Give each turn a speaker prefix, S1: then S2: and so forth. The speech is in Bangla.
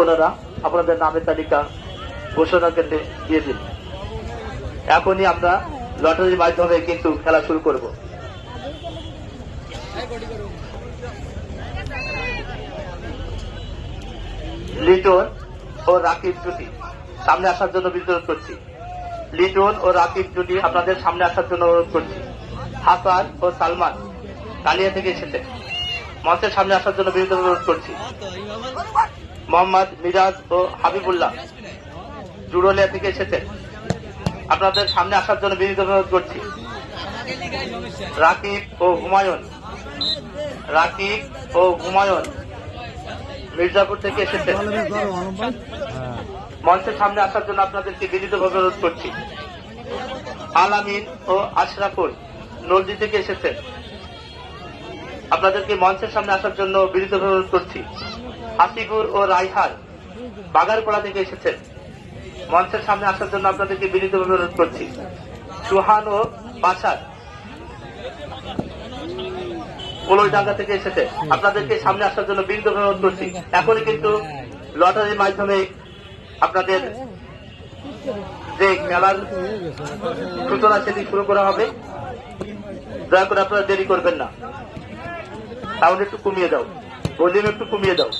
S1: আপনারা আপনাদের নামের তালিকা ঘোষণা কেন্দ্রে দিয়ে দিন। এখনই আমরা লটারির মাধ্যমে কিন্তু খেলা শুরু করব। লিটন ও রাকিব জুটি, সামনে আসার জন্য বিদ্রোহ করছি। লিটন ও রাকিব জুটি আপনাদের সামনে আসার জন্য অনুরোধ করছি। হাসান ও সালমান, কালিয়া থেকে এসেছে মঞ্চের সামনে আসার জন্য বিরুদ্ধে অনুরোধ করছি। মোহাম্মদ মিরাজ ও হাবিবুল্লাহ জুড়লিয়া থেকে এসেছেন। আপনাদের সামনে আসার জন্য বিনীত অনুরোধ করছি। রাকিব ও হুমায়ুন, রাকিব ও হুমায়ুন মির্জাপুর থেকে এসেছেন। মঞ্চের সামনে আসার জন্য আপনাদেরকে বিনীতভাবে অনুরোধ করছি। আলামিন ও আশরাফুল নলদি থেকে এসেছেন। আপনাদেরকে মঞ্চের সামনে আসার জন্য বিনীতভাবে অনুরোধ করছি। হাসিপুর ও রাইহান বাগারপাড়া থেকে এসেছেন। মঞ্চের সামনে আসার জন্য আপনাদেরকে বিনীতভাবে অনুরোধ করছি। সুহান ও বাসার কলইডাঙ্গা থেকে এসেছে আপনাদেরকে সামনে আসার জন্য বিনীতভাবে অনুরোধ করছি। এখনই কিন্তু লটারির মাধ্যমে আপনাদের যে মেলার সূচনা সেটি শুরু করা হবে। দয়া করে আপনারা দেরি করবেন না। তাহলে একটু কমিয়ে দাও। ভলিউম একটু কমিয়ে দাও।